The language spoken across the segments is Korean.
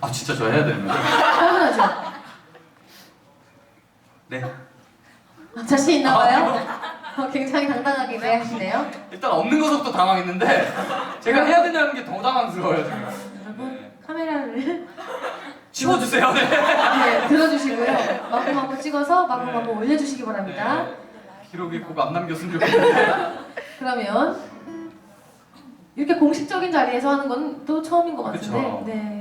아 진짜 저 해야 되는 거예요? 당연하죠. 네. 아, 자신 있나 봐요? 어, 굉장히 당당하게 이야기하시네요. 일단 없는 것부터 당황했는데 제가 해야 되냐는 게 더 당황스러워요 지금. 여러분 네. 카메라를 집어주세요. 네. 네, 들어주시고요. 마구마구 찍어서 마구마구 올려주시기 바랍니다. 네. 기록이 꼭 안 남겼으면 좋겠는데. 그러면 이렇게 공식적인 자리에서 하는 건 또 처음인 것 같은데 그쵸. 네.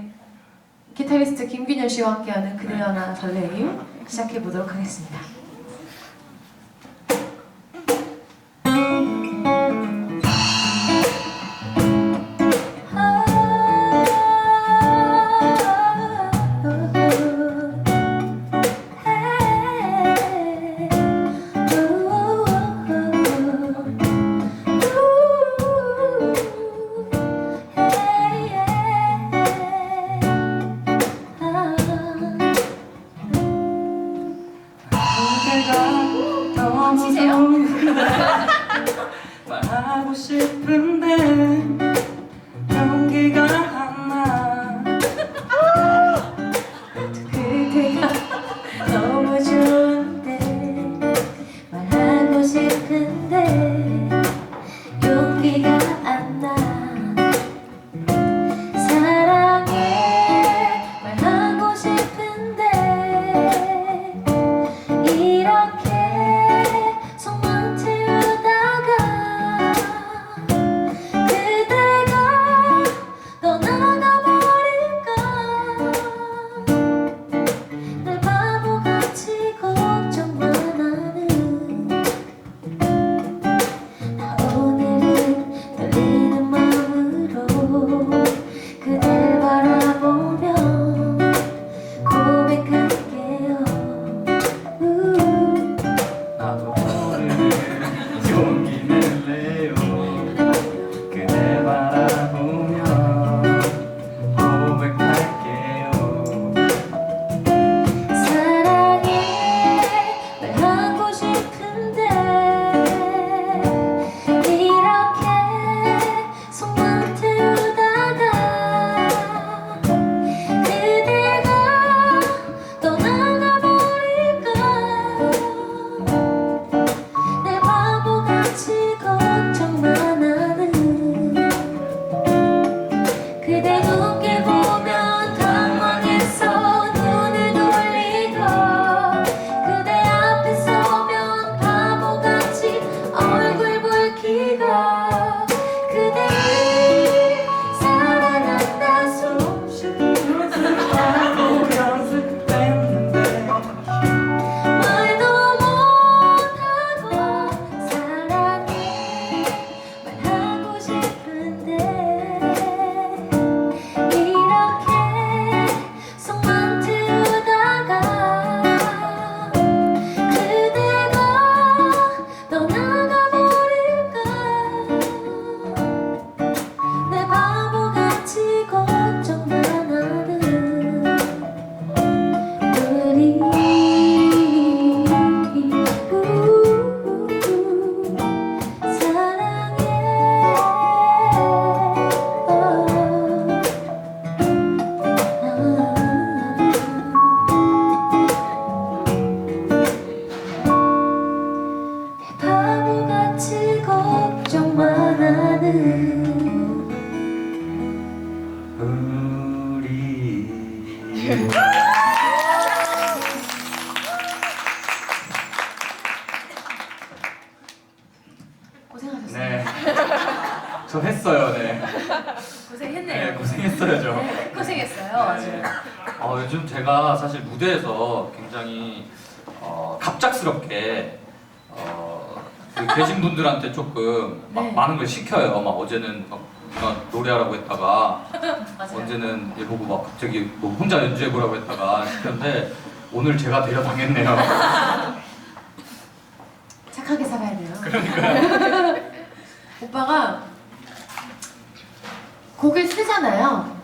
기타리스트 김균현 씨와 함께하는 그대 하나 설레임 시작해 보도록 하겠습니다. 치세요. 말하고 싶은데 갑작스럽게 어, 그 계신 분들한테 조금 막 네. 많은 걸 시켜요. 막 어제는 막 노래하라고 했다가. 언제는 얘 보고 막 갑자기 뭐 혼자 연주해 보라고 했다가 시켰는데 오늘 제가 대려 당했네요. 착하게 살아야 돼요. 그러니까요. 오빠가 곡을 쓰잖아요.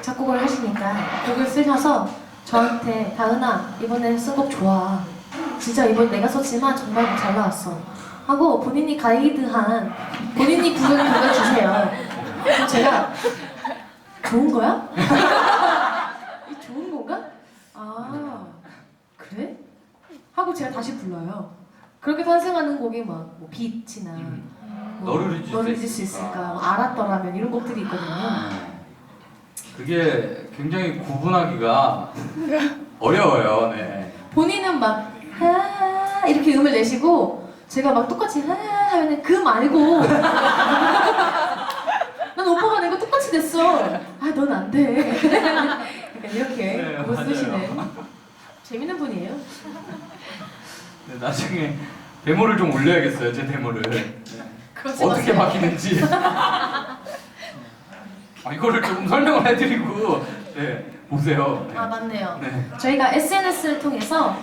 작곡을 하시니까 곡을 쓰셔서 저한테 다은아 이번엔 쓴곡 좋아. 진짜 이번 내가 썼지만 정말 잘 나왔어. 하고 본인이 가이드한 본인이 구글 구글 주세요. 제가 좋은 거야? 이 좋은 건가? 아 그래? 하고 제가 다시 불러요. 그렇게 탄생하는 곡이 막뭐 빛이나 음. 뭐 너를 잊을 수수 있을까, 뭐 알았더라면 이런 곡들이 있거든요. 아, 그게 굉장히 구분하기가 어려워요. 네. 본인은 막 하, 이렇게 음을 내시고 제가 막 똑같이 하 하면 그 말고 난 오빠가 내가 똑같이 됐어. 아 넌 안 돼. 약간 이렇게 네, 못 맞아요. 쓰시는 재밌는 분이에요. 네, 나중에 데모를 좀 올려야겠어요. 제 데모를. 네. 그러지 어떻게 마세요. 바뀌는지. 아, 이거를 조금 설명을 해드리고 네, 보세요. 네. 아 맞네요. 네. 저희가 SNS를 통해서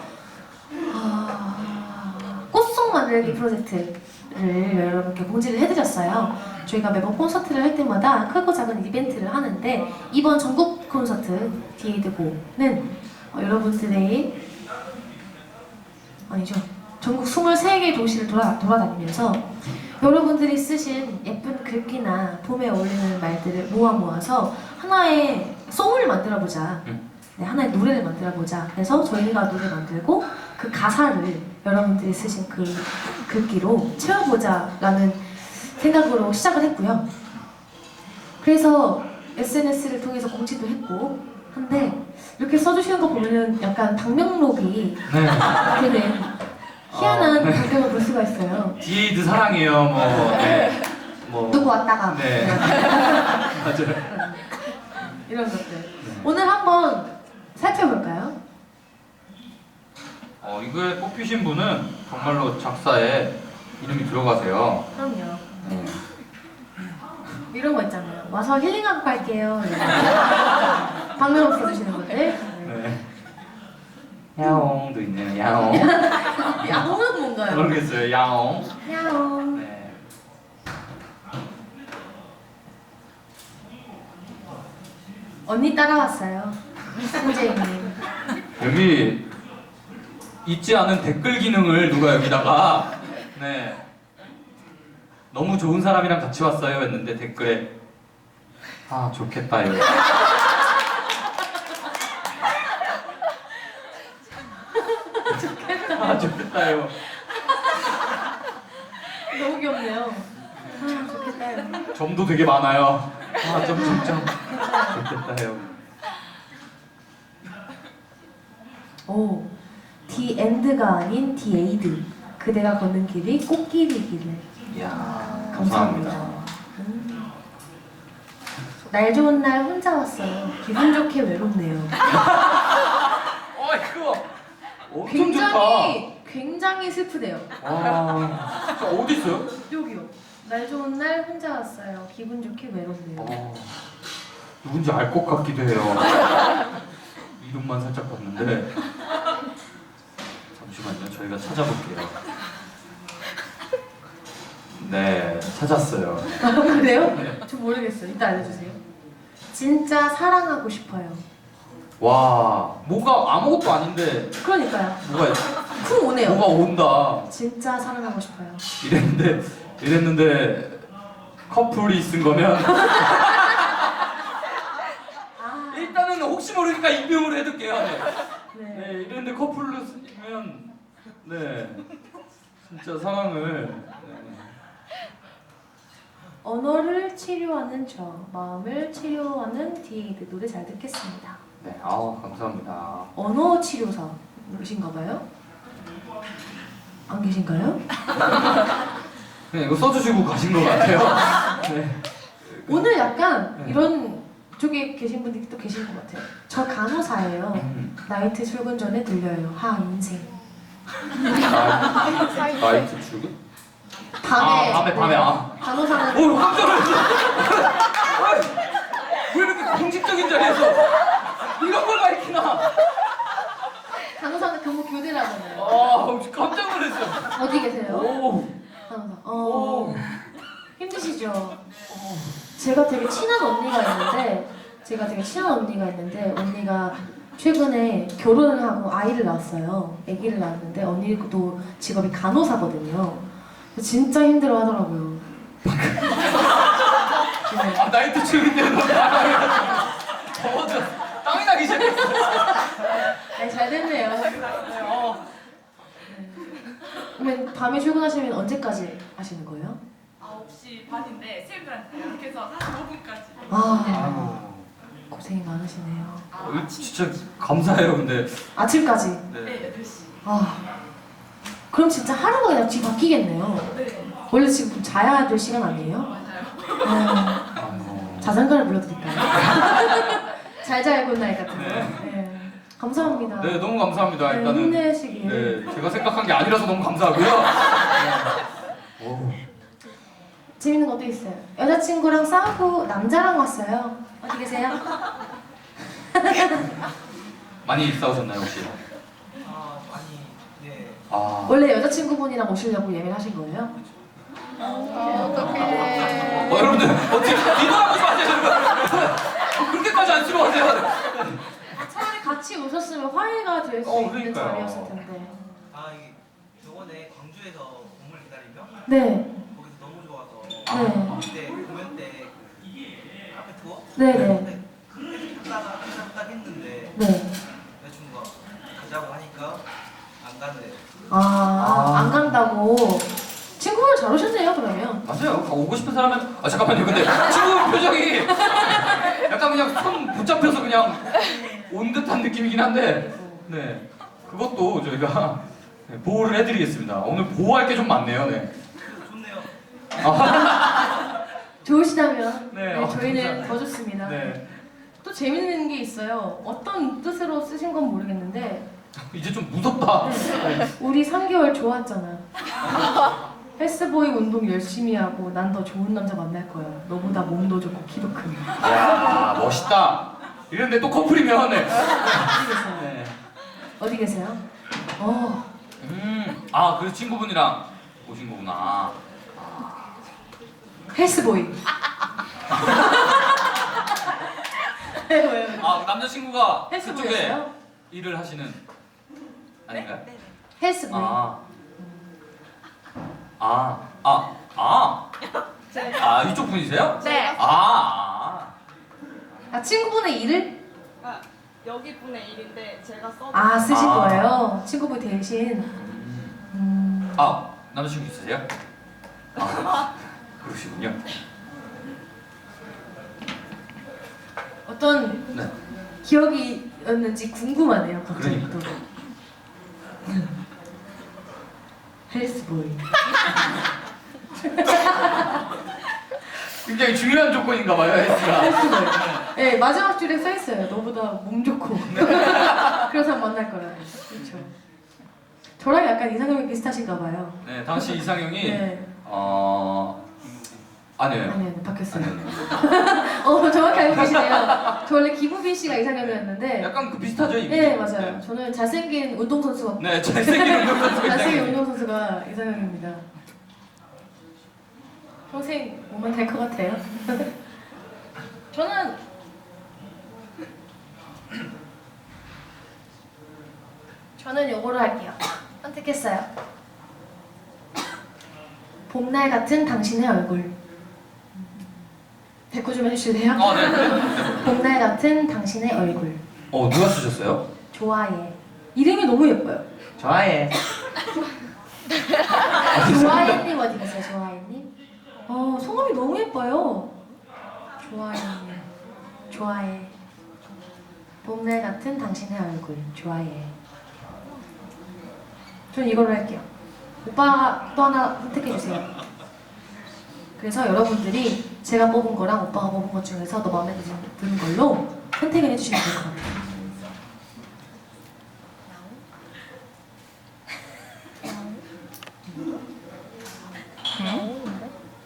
아, 꽃송 만들기 프로젝트를 여러분께 공지를 해드렸어요. 저희가 매번 콘서트를 할 때마다 크고 작은 이벤트를 하는데 이번 전국 콘서트 디에이드고는 어, 여러분들의 아니죠 전국 23개의 도시를 돌아, 돌아다니면서 여러분들이 쓰신 예쁜 글귀나 봄에 어울리는 말들을 모아 모아서 하나의 송을 만들어 보자. 음. 네, 하나의 노래를 만들어 보자. 그래서 저희가 노래 만들고 그 가사를 여러분들이 쓰신 그 글귀로 채워보자라는 생각으로 시작을 했고요. 그래서 SNS를 통해서 공지도 했고 한데 이렇게 써주시는 거 보면은 약간 방명록이 네. 되는 희한한 어, 네. 광경을 볼 수가 있어요. 디에이드 사랑해요. 뭐. 네. 뭐. 누구 왔다가 네. 맞아요. 이런 것들. 오늘 한번 살펴볼까요? 어, 이거에 뽑히신 분은 정말로 작사에 이름이 들어가세요. 그럼요. 네. 이런 거 있잖아요. 와서 힐링하고 갈게요. 방명록 써주시는 분들. 네. 네. 야옹도 있네요. 야옹. 야옹은 뭔가요? 모르겠어요. 야옹. 야옹. 네. 언니 따라왔어요. 선재님. 여기 있지 않은 댓글 기능을 누가 여기다가 네. 너무 좋은 사람이랑 같이 왔어요 했는데 댓글에. 아 좋겠다 이거 아 좋겠다요. 너무 귀엽네요. 아, 좋겠다. 점도 되게 많아요. 아 점점점. 좋겠다요 오, 디 엔드가 아닌 디 에이드. 그대가 걷는 길이 꽃길이기를. 이야 감사합니다. 음. 날 좋은 날 혼자 왔어요. 기분 좋게 외롭네요. 어 이거 엄청 굉장히 굉장히 슬프대요. 와 진짜 어디 있어요? 여기요. 날 좋은 날 혼자 왔어요. 기분 좋게 외롭네요. 어, 누군지 알 것 같기도 해요. 이름만 살짝 봤는데 잠시만요. 저희가 찾아볼게요. 네, 찾았어요. 아, 그래요? 네. 저 모르겠어요. 이따 알려주세요. 진짜 사랑하고 싶어요. 와, 뭐가 아무것도 아닌데 그러니까요. 뭐가 쿵 오네요. 뭐가 온다. 진짜 사랑하고 싶어요. 이랬는데 이랬는데 커플이 쓴 거면 아, 일단은 혹시 모르니까 익명으로 해둘게요. 네. 네. 네, 이런데 커플로 쓰면 네 진짜 상황을 네. 언어를 치료하는 저, 마음을 치료하는 디에이드 노래 잘 듣겠습니다. 네, 아우 감사합니다. 언어 치료사이신가 봐요? 안 계신가요? 그냥 이거 써주시고 가신 것 같아요. 네. 오늘 약간 네. 이런 쪽에 계신 분들이 또 계실 것 같아요. 저 간호사예요. 음, 나이트 출근 전에 들려요. 하 인생. 나이- 나이트 출근? 밤에. 아, 밤에, 밤에, 아. 간호사는 오 깜짝 놀랐어. 아이, 왜 이렇게 공식적인 자리에서 이런 걸 가르치나? 간호사는 근무 하잖아요. 아 깜짝 놀랐어. 어디 계세요? 오. 간호사. 오. 어. 힘드시죠? 제가 되게 친한 언니가 있는데 제가 되게 친한 언니가 있는데 언니가 최근에 결혼을 하고 아이를 낳았어요. 아기를 낳았는데 언니도 직업이 간호사거든요. 진짜 힘들어 하더라고요. 네. 아 나이트 출근 때는 더워져 땀이 나기 시작했어. 네, 잘 됐네요. 어. 그러면 밤에 출근하시면 언제까지 하시는 거예요? 9시 반인데 쌤들한테 이렇게 해서 한 5분까지. 아 아이 고. 고생이 많으시네요. 어, 이거 진짜 감사해요, 근데. 아침까지. 네. 네, 8시. 아 그럼 진짜 하루가 그냥 뒤 바뀌겠네요. 네, 원래 지금 좀 자야 될 시간 아니에요? 맞아요. 아, 아이고. 자장가를 불러드릴까요? 잘 자요 굿나잇 같은 거. 네. 감사합니다. 네, 너무 감사합니다. 네, 일단은. 힘내시길. 네, 제가 생각한 게 아니라서 너무 감사하고요. 네. 오. 재밌는 것도 있어요. 여자친구랑 싸우고 남자랑 왔어요. 어디 계세요? 많이 싸우셨나요, 혹시? 아 많이 네 아. 원래 여자친구분이랑 오시려고 예매를 하신 거예요? 어, 여러분들, 어떻게 뒤돌아보지 마세요. 어, 그렇게까지 안 싫어하세요. 차라리 같이 오셨으면 화해가 될 수 어, 있는 그러니까요. 자리였을 텐데. 아 이게 저번에 광주에서 공을 기다리며 네, 거기서 너무 좋아서 네, 공연 때그 투어 네, 네, 계속 찾다가 찾다 했는데 네. 여자친구가 가자고 하니까 안 간대 아, 아. 안 간다고. 친구분 잘 오셨네요, 그러면. 맞아요. 오고 싶은 사람은 아 잠깐만요. 근데 친구 표정이 약간 그냥 손 붙잡혀서 그냥 온 듯한 느낌이긴 한데 네 그것도 저희가 네, 보호를 해드리겠습니다. 오늘 보호할 게 좀 많네요. 네. 좋네요 아, 좋으시다면 네, 네, 어, 저희는 감사합니다. 더 좋습니다. 네. 또 재밌는 게 있어요. 어떤 뜻으로 쓰신 건 모르겠는데 이제 좀 무섭다. 네. 우리 3개월 좋았잖아. 헬스보이 운동 열심히 하고 난 더 좋은 남자 만날 거야. 너보다 몸도 좋고 키도 큰. 야 멋있다. 이런데 또 커플이면 네. 어디 계세요? 네. 어디 계세요? 어, 음, 아, 그래서 친구분이랑 오신 거구나. 헬스보이. 네, 왜요? 아, 남자친구가 그쪽에 헬스보이였어요? 일을 하시는 아닌가요? 헬스보이. 아, 아, 아, 아, 아, 이쪽 분이세요? 네. 아, 아 친구분의 일을 아, 여기 분의 일인데 제가 써. 아 쓰신 아. 거예요. 친구분 대신. 음. 음, 아, 남자친구 있으세요? 아, 그러시군요. 어떤 네. 기억이었는지 궁금하네요. 갑자기 그러니까. 또. 헬스보이. 굉장히 중요한 조건인가 봐요, 헬스가. 네 마지막 줄에 써 있어요. 너보다 몸 좋고. 그래서 만날 거라고. 그렇죠. 저랑 약간 이상형이 비슷하신가 봐요. 네, 당시 이상형이 네. 어 아니에요. 아니요, 네, 바뀌었어요. 어, 정확히 알고 계시네요. 저 원래 김우빈 씨가 이상형이었는데. 약간 그 비슷하죠, 이미. 네, 맞아요. 저는 잘생긴 운동선수가 네, 잘생긴 운동선수가 잘생긴. 운동선수가 이상형입니다. 평생 오면 될 것 같아요. 저는 저는 요거로 할게요. 선택했어요. 봄날 같은 당신의 얼굴. 대꾸 좀 해주실래요? 어, 네. 네. 봄날 같은 당신의 얼굴. 어, 누가 쓰셨어요? 좋아해. 이름이 너무 예뻐요. 좋아해. 좋아해님 어디 계세요? 좋아해님? 어 성함이 너무 예뻐요. 좋아해님. 좋아해. 봄날 같은 당신의 얼굴. 좋아해. 전 이걸로 할게요. 오빠가 또 하나 선택해 주세요. 그래서 여러분들이 제가 뽑은 거랑 오빠가 뽑은 것 중에서 더 마음에 드는 걸로 선택을 해주시면 될 것 같아요.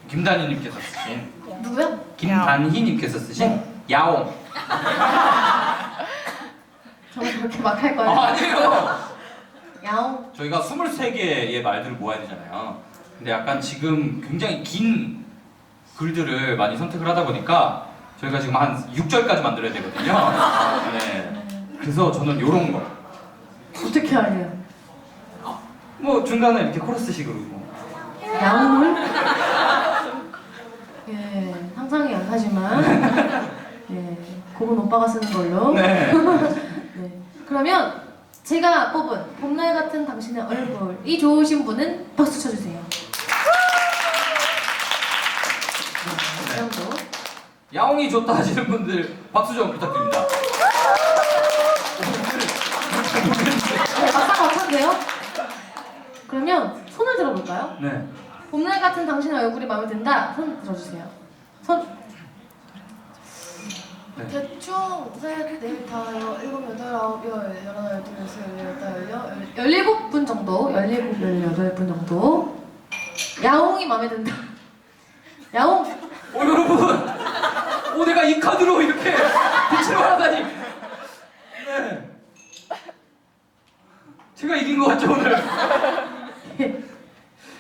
김단희님께서 쓰신 누구요? 김단희님께서 쓰신 네. 야옹. 저는 그렇게 막할 아, 거예요. 아니에요. 야옹. 저희가 23개의 말들을 모아야 되잖아요. 근데 약간 지금 굉장히 긴 글들을 많이 선택을 하다 보니까 저희가 지금 한 6절까지 만들어야 되거든요. 네. 그래서 저는 요런 거. 어떻게 하래요? 뭐 중간에 이렇게 코러스식으로 뭐. 양물? 예, 상상이 안 가지만 예, 그건 오빠가 쓰는 걸로. 네. 네. 그러면 제가 뽑은 봄날 같은 당신의 얼굴이 좋으신 분은 박수 쳐주세요. 네, 이 정도. 야옹이 좋다 하시는 분들 박수 좀 부탁드립니다. 네, 아까 같은데요? 그러면 손을 들어볼까요? 네. 봄날 같은 당신의 얼굴이 마음에 든다. 손 들어주세요. 손. 네. 대충 셋, 넷, 다섯, 일곱, 여덟, 아홉, 열, 열하나, 열둘, 열셋, 열여덟, 열, 열일곱 분 정도, 열일곱, 열여덟 분 정도. 야옹이 마음에 든다. 야옹. 이 카드로 이렇게 빛을 발하다니. 네. 제가 이긴 것 같죠 오늘?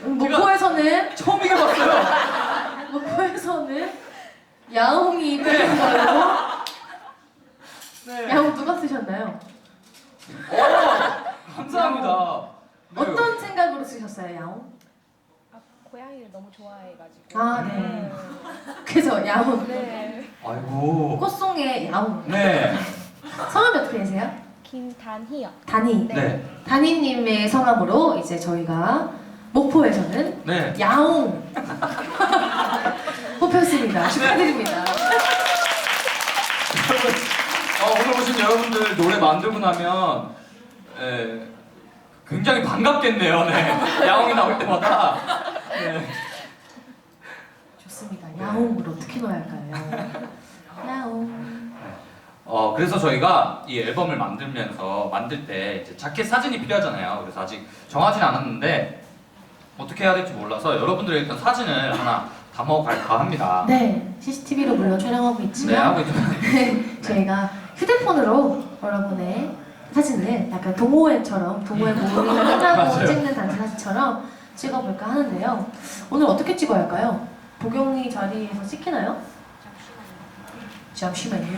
음, 목포에서는 처음 이겨봤어요. 목포에서는 야옹이 뽑힌 걸로. 네. 야옹 누가 쓰셨나요? 오, 감사합니다. 네. 어떤 생각으로 쓰셨어요, 야옹? 아, 고양이를 너무 좋아해가지고. 아, 네. 그래서 야옹. 네. 아이고. 꽃송의 야옹. 네. 성함이 어떻게 되세요? 김단희요. 다니. 네. 네. 다니님의 성함으로 이제 저희가 목포에서는 네. 야옹 뽑혔습니다. 축하드립니다. 어, 오늘 오신 여러분들 노래 만들고 나면 에, 굉장히 반갑겠네요. 네. 야옹이 나올 때마다. 네. 좋습니다. 야옹을 어떻게 넣어야 할까요? 어 그래서 저희가 이 앨범을 만들면서 만들 때 이제 자켓 사진이 필요하잖아요. 그래서 아직 정하진 않았는데 어떻게 해야 될지 몰라서 여러분들의 일단 사진을 하나 담아갈까 합니다. 네, CCTV로 물론 촬영하고 네, 있지만 하고 있죠. 네, 저희가 휴대폰으로 여러분의 사진을 약간 동호회처럼 동호회 모임을 끝나고 맞아요. 찍는 단체 사진처럼 찍어볼까 하는데요. 오늘 어떻게 찍어야 할까요? 보경이 자리에서 찍히나요? 잠시만요.